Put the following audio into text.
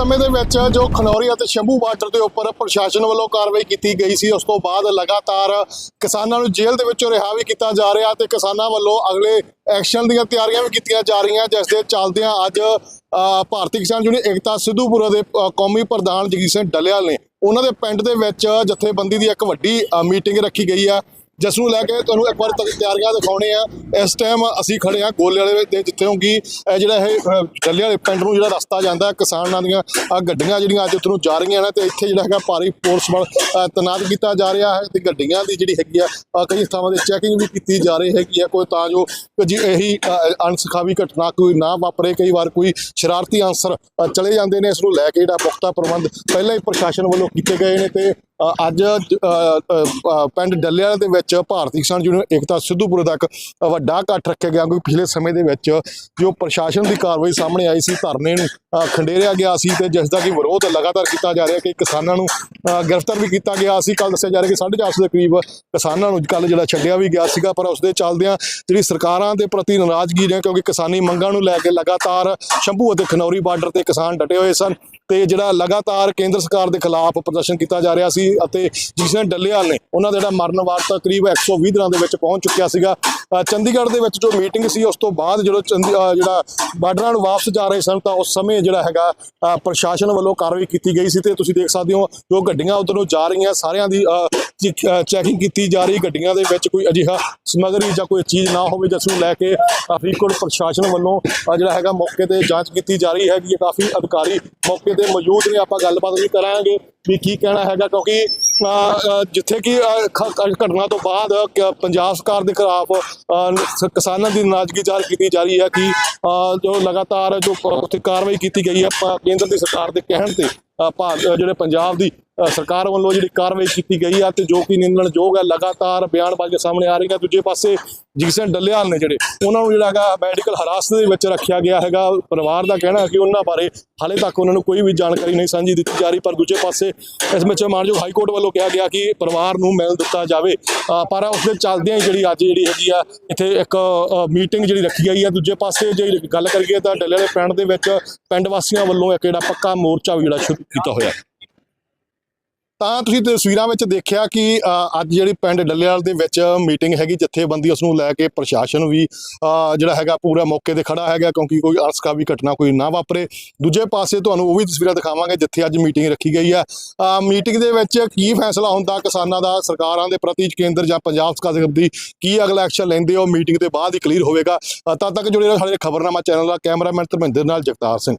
ਪਿਛਲੇ ਸਮੇਂ ਦੇ ਵਿੱਚ ਜੋ ਖਨੌਰੀ ਅਤੇ ਸ਼ੰਭੂ ਬਾਰਡਰ ਦੇ ਉੱਪਰ ਪ੍ਰਸ਼ਾਸਨ ਵੱਲੋਂ ਕਾਰਵਾਈ ਕੀਤੀ ਗਈ ਸੀ ਉਸ ਤੋਂ ਬਾਅਦ ਲਗਾਤਾਰ ਕਿਸਾਨਾਂ ਨੂੰ ਜੇਲ੍ਹ ਦੇ ਵਿੱਚੋਂ ਰਿਹਾ ਵੀ ਕੀਤਾ ਜਾ ਰਿਹਾ ਤੇ ਕਿਸਾਨਾਂ ਵੱਲੋਂ ਅਗਲੇ ਐਕਸ਼ਨ ਦੀਆਂ ਤਿਆਰੀਆਂ ਵੀ ਕੀਤੀਆਂ ਜਾ ਰਹੀਆਂ ਜਿਸ ਦੇ ਚੱਲਦਿਆਂ ਅੱਜ ਅ, ਭਾਰਤੀ ਕਿਸਾਨ ਯੂਨੀਅਨ ਏਕਤਾ ਸਿੱਧੂਪੁਰਾ ਦੇ ਕੌਮੀ ਪ੍ਰਧਾਨ ਜਗਜੀਤ ਸਿੰਘ ਡਲਿਆਲ ਨੇ ਉਹਨਾਂ ਦੇ ਪਿੰਡ ਦੇ ਵਿੱਚ ਜਥੇਬੰਦੀ ਦੀ ਇੱਕ ਵੱਡੀ ਮੀਟਿੰਗ ਰੱਖੀ ਗਈ ਆ ਜਿਸ ਨੂੰ ਲੈ ਕੇ ਤੁਹਾਨੂੰ ਇੱਕ ਵਾਰ ਤੱਕ ਤਿਆਰੀਆਂ ਦਿਖਾਉਣੇ ਆ। ਇਸ ਟਾਈਮ ਅਸੀਂ ਖੜੇ ਆ ਗੋਲੇ ਵਾਲੇ ਦੇ ਜਿੱਥੇ ਕਿ ਇਹ ਜਿਹੜਾ ਇਹ ਅ, ਡੱਲੇ ਵਾਲੇ ਪਿੰਡ ਨੂੰ ਜਿਹੜਾ ਰਸਤਾ ਜਾਂਦਾ ਕਿਸਾਨਾਂ ਦੀਆਂ ਆਹ ਗੱਡੀਆਂ ਜਿਹੜੀਆਂ ਅੱਜ ਉੱਥੋਂ ਜਾ ਰਹੀਆਂ ਨੇ ਤੇ ਇੱਥੇ ਜਿਹੜਾ ਹੈਗਾ ਭਾਰੀ ਫੋਰਸ ਬਲ ਅ, ਤੈਨਾਤ ਕੀਤਾ ਜਾ ਰਿਹਾ ਹੈ ਤੇ ਗੱਡੀਆਂ ਦੀ ਜਿਹੜੀ ਹੈਗੀ ਆ ਕਈ ਥਾਵਾਂ ਤੇ ਚੈਕਿੰਗ ਵੀ ਕੀਤੀ ਜਾ ਰਹੀ ਹੈਗੀ ਆ ਕੋਈ ਤਾਂ ਜੋ ਜੀ ਇਹੀ ਅ, ਅਣਸਖਾਵੀ ਘਟਨਾ ਕੋਈ ਨਾ ਵਾਪਰੇ। ਕਈ ਵਾਰ ਕੋਈ ਸ਼ਰਾਰਤੀ ਅਨਸਰ ਚਲੇ ਜਾਂਦੇ ਨੇ। ਇਸ ਨੂੰ ਲੈ ਕੇ ਜਿਹੜਾ ਪੁਖਤਾ ਪ੍ਰਬੰਧ ਪਹਿਲਾਂ ਹੀ ਪ੍ਰਸ਼ਾਸਨ ਵੱਲੋਂ ਕੀਤੇ ਗਏ ਨੇ ਤੇ ਅੱਜ ਪਿੰਡ ਡੱਲਿਆਂ ਦੇ ਵਿੱਚ ਭਾਰਤੀ ਕਿਸਾਨ ਯੂਨੀਅਨ ਏਕਤਾ ਸਿੱਧੂਪੁਰ ਤੱਕ ਵੱਡਾ ਇਕੱਠ ਰੱਖਿਆ ਗਿਆ, ਕਿਉਂਕਿ ਪਿਛਲੇ ਸਮੇਂ ਦੇ ਵਿੱਚ ਜੋ ਪ੍ਰਸ਼ਾਸਨ ਦੀ ਕਾਰਵਾਈ ਸਾਹਮਣੇ ਆਈ ਸੀ, ਧਰਨੇ ਨੂੰ ਖੰਡੇਰਿਆ ਗਿਆ ਸੀ ਤੇ ਜਿਸ ਦਾ ਕਿ ਵਿਰੋਧ ਲਗਾਤਾਰ ਕੀਤਾ ਜਾ ਰਿਹਾ ਕਿ ਕਿਸਾਨਾਂ ਨੂੰ ਗ੍ਰਿਫਤਾਰ ਵੀ ਕੀਤਾ ਗਿਆ ਸੀ। ਕੱਲ ਦੱਸਿਆ ਜਾ ਰਿਹਾ ਕਿ 450 ਦੇ ਕਰੀਬ ਕਿਸਾਨਾਂ ਨੂੰ ਕੱਲ ਜਿਹੜਾ ਛੱਡਿਆ ਵੀ ਗਿਆ ਸੀਗਾ, ਪਰ ਉਸ ਦੇ ਚੱਲਦਿਆਂ ਜਿਹੜੀ ਸਰਕਾਰਾਂ ਦੇ ਪ੍ਰਤੀ ਨਾਰਾਜ਼ਗੀ ਨੇ, ਕਿਉਂਕਿ ਕਿਸਾਨੀ ਮੰਗਾਂ ਨੂੰ ਲੈ ਕੇ ਲਗਾਤਾਰ ਸ਼ੰਭੂ ਅਤੇ ਖਨੌਰੀ ਬਾਰਡਰ ਤੇ ਕਿਸਾਨ ਡਟੇ ਹੋਏ ਸਨ ਤੇ ਜਿਹੜਾ ਲਗਾਤਾਰ ਕੇਂਦਰ ਸਰਕਾਰ ਦੇ ਖਿਲਾਫ ਪ੍ਰਦਰਸ਼ਨ ਕੀਤਾ ਜਾ ਰਿਹਾ ਸੀ ਅਤੇ ਜਿਸ ਨੇ ਡੱਲੇਵਾਲ ਨੇ ਉਹਨਾਂ ਦਾ ਜਿਹੜਾ ਮਰਨ ਵਾਰਤਾ ਕਰੀਬ 120 ਦਿਨਾਂ ਦੇ ਵਿੱਚ ਪਹੁੰਚ ਚੁੱਕਿਆ ਸੀਗਾ। ਚੰਡੀਗੜ੍ਹ ਦੇ ਵਿੱਚ ਜੋ ਮੀਟਿੰਗ ਸੀ ਉਸ ਤੋਂ ਬਾਅਦ ਜਦੋਂ ਚੰਦੀ- ਜਿਹੜਾ ਬਾਰਡਰਾਂ ਨੂੰ ਵਾਪਸ ਜਾ ਰਹੇ ਸਨ ਤਾਂ ਉਸ ਸਮੇਂ ਜਿਹੜਾ ਹੈਗਾ ਅ, ਪ੍ਰਸ਼ਾਸਨ ਵੱਲੋਂ ਕਾਰਵਾਈ ਕੀਤੀ ਗਈ ਸੀ ਤੇ ਤੁਸੀਂ ਦੇਖ ਸਕਦੇ ਹੋ ਜੋ ਗੱਡੀਆਂ ਉਧਰ ਨੂੰ ਜਾ ਰਹੀਆਂ ਸਾਰਿਆਂ ਦੀ ਚੈਕਿੰਗ ਕੀਤੀ ਜਾ ਰਹੀ ਗੱਡੀਆਂ ਦੇ ਵਿੱਚ ਕੋਈ ਅਜਿਹਾ ਸਮਗਰੀ ਜਾਂ ਕੋਈ ਚੀਜ਼ ਨਾ ਹੋਵੇ ਜਿਸ ਨੂੰ ਲੈ ਕੇ ਫਰੀਦਕੋਟ ਪ੍ਰਸ਼ਾਸਨ ਵੱਲੋਂ ਜਿਹੜਾ ਹੈਗਾ ਮੌਕੇ ਤੇ ਜਾਂਚ ਕੀਤੀ ਜਾ ਰਹੀ ਹੈਗੀ ਹੈ। ਕਾਫੀ ਅਧਿਕਾਰੀ ਮੌਕੇ ਤੇ ਮੌਜੂਦ ਨੇ। ਆਪਾਂ ਗੱਲਬਾਤ ਵੀ ਕਰਾਂਗੇ ਵੀ ਕੀ ਕਹਿਣਾ ਹੈਗਾ ਕਿਉਂਕਿ ਜਿੱਥੇ ਕਿ ਘਟਨਾ ਤੋਂ ਬਾਅਦ ਪੰਜਾਬ ਸਰਕਾਰ ਦੇ ਖਿਲਾਫ ਕਿਸਾਨਾਂ ਦੀ ਨਾਰਾਜ਼ਗੀ ਜ਼ਾਹਰ ਕੀਤੀ ਜਾ ਰਹੀ ਹੈ ਕਿ ਜੋ ਲਗਾਤਾਰ ਜੋ ਉੱਥੇ ਕਾਰਵਾਈ ਕੀਤੀ ਗਈ ਹੈ। ਕੇਂਦਰ ਦੀ ਸਰਕਾਰ ਦੇ ਕਹਿਣ ਤੇ ਜਿਹੜੇ ਪੰਜਾਬ ਦੀ ਸਰਕਾਰ ਵੱਲੋਂ ਜਿਹੜੀ ਕਾਰਵਾਈ ਕੀਤੀ ਗਈ ਆ ਤੇ ਜੋ ਕਿ ਨਿੰਦਣਯੋਗ ਹੈ ਲਗਾਤਾਰ ਬਿਆਨਬਾਜ਼ੀਆਂ ਸਾਹਮਣੇ ਆ ਰਹੀ ਹੈ ਦੂਜੇ ਪਾਸੇ ਜਗਸਨ ਡੱਲੇਵਾਲ ਨੇ ਜਿਹੜੇ, ਉਹਨਾਂ ਨੂੰ ਜਿਹੜਾ ਹੈਗਾ ਮੈਡੀਕਲ ਹਰਾਸਤ ਦੇ ਵਿੱਚ ਰੱਖਿਆ ਗਿਆ ਹੈਗਾ। ਪਰਿਵਾਰ ਦਾ ਕਹਿਣਾ ਹੈ ਕਿ ਉਹਨਾਂ ਬਾਰੇ ਹਾਲੇ ਤੱਕ ਉਹਨਾਂ ਨੂੰ ਕੋਈ ਵੀ ਜਾਣਕਾਰੀ ਨਹੀਂ ਸਾਂਝੀ ਦਿੱਤੀ ਜਾ ਰਹੀ, ਪਰ ਦੂਜੇ ਪਾਸੇ ਇਸ ਵਿੱਚ ਮਾਨਯੋਗ ਹਾਈ ਕੋਰਟ ਵੱਲੋਂ ਕਿਹਾ ਗਿਆ ਕਿ ਪਰਿਵਾਰ ਨੂੰ ਮਿਲ ਦਿੱਤਾ ਜਾਵੇ। ਪਰ ਉਸ ਦੇ ਚੱਲਦਿਆਂ ਹੀ ਜਿਹੜੀ ਅੱਜ ਜਿਹੜੀ ਹੈਗੀ ਆ, ਇੱਥੇ ਇੱਕ ਮੀਟਿੰਗ ਜਿਹੜੀ ਰੱਖੀ ਗਈ ਆ। ਦੂਜੇ ਪਾਸੇ ਜੇ ਗੱਲ ਕਰੀਏ ਤਾਂ ਡੱਲੇ ਵਾਲੇ ਪਿੰਡ ਦੇ ਵਿੱਚ ਪਿੰਡ ਵਾਸੀਆਂ ਵੱਲੋਂ ਇੱਕ ਜਿਹੜਾ ਪੱਕਾ ਮੋਰਚਾ ਵੀ ਜਿਹੜਾ ਸ਼ੁਰੂ ਕੀਤਾ ਹੋਇਆ। ਤਾਂ ਤੁਸੀਂ ਤਸਵੀਰਾਂ ਵਿੱਚ ਦੇਖਿਆ ਕਿ ਅੱਜ ਜਿਹੜੀ ਪਿੰਡ ਡੱਲੇਵਾਲ ਦੇ ਵਿੱਚ ਮੀਟਿੰਗ ਹੈਗੀ, ਜਥੇਬੰਦੀ ਉਸ ਨੂੰ ਲੈ ਕੇ ਪ੍ਰਸ਼ਾਸਨ ਵੀ ਜਿਹੜਾ ਹੈਗਾ ਪੂਰਾ ਮੌਕੇ ਤੇ ਖੜਾ ਹੈਗਾ, ਕਿਉਂਕਿ ਕੋਈ ਅਣਸਕਾਵੀ ਘਟਨਾ ਕੋਈ ਨਾ ਵਾਪਰੇ। ਦੂਜੇ ਪਾਸੇ ਤੁਹਾਨੂੰ ਉਹ ਵੀ ਤਸਵੀਰਾਂ ਦਿਖਾਵਾਂਗੇ, ਜਿੱਥੇ ਅੱਜ ਮੀਟਿੰਗ ਰੱਖੀ ਗਈ ਹੈ। ਮੀਟਿੰਗ ਦੇ ਵਿੱਚ ਕੀ ਫੈਸਲਾ ਹੁੰਦਾ, ਕਿਸਾਨਾਂ ਦਾ, ਸਰਕਾਰਾਂ ਦੇ ਪ੍ਰਤੀ ਕੇਂਦਰ ਜਾਂ ਪੰਜਾਬ ਸਰਕਾਰ ਦੀ ਕੀ ਅਗਲਾ ਐਕਸ਼ਨ ਲੈਂਦੇ ਹੋ? ਮੀਟਿੰਗ ਦੇ ਬਾਅਦ ਹੀ ਕਲੀਅਰ ਹੋਵੇਗਾ। ਤਦ ਤੱਕ ਜੁੜੇ ਰਹੋ ਸਾਡੇ ਖਬਰਨਾਮਾ ਚੈਨਲ ਦਾ, ਕੈਮਰਾਮੈਨ ਧਰਮਿੰਦਰ ਨਾਲ ਜਗਤਾਰ ਸਿੰਘ।